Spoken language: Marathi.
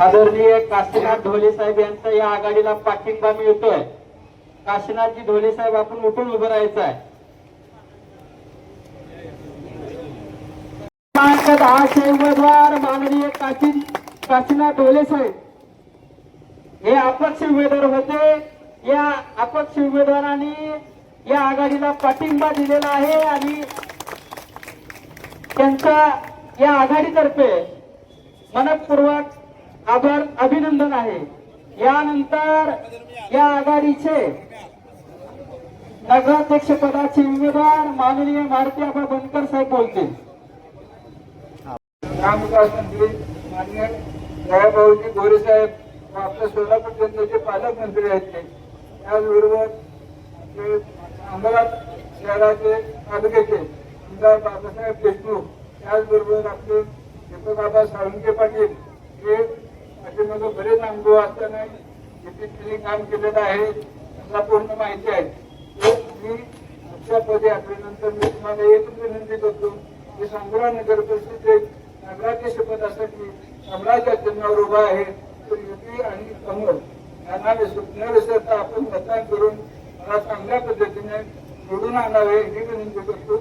आदरणीय काशीनाथ ढोले साहेब यांचा या आघाडीला पाठिंबा मिळतोय. काशीनाथजी ढोले साहेब आपण उठून उभं राहायचं आहे दहाशे उमेदवार माननीय काशी काशीनाथ ढोले साहेब. हे अपक्ष उमेदवार होते. या अपक्ष उमेदवारांनी या आघाडीला पाठिंबा दिलेला आहे आणि त्यांचा या आघाडीतर्फे मनपूर्वक आभार अभिनंदन आहे. यानंतर या आघाडीचे नगराध्यक्ष पदाचे उमेदवार माननीय मारुती आबा बनकर साहेब बोलतील. ग्रामविकास मंत्री मान्य दयाभाऊजी गोरे साहेब आपल्या सोलापूर जिल्ह्याचे पालकमंत्री आहेत ते. त्याचबरोबर आपले अहमदाबाद शहराचे तालुक्याचे आमदार बाबासाहेब देशमुख त्याचबरोबर आपले दीपकबाबा साळुंके पाटील हे बरेच अनुभव असताना जिथे काम केलेलं आहे मला पूर्ण माहिती आहे. ते मी अशा पदयात्रेनंतर मी तुम्हाला एकच विनंती करतो की सांगोला नगर परिषद परिषदेत नगराध्यक्ष पदासाठी कमळाच्या चिन्हावर उभा आहे तर युती आणि कमळ यांना विसर- न विसरता आपण मतदान करून मला चांगल्या पद्धतीने निवडून आणावे ही विनंती करतो.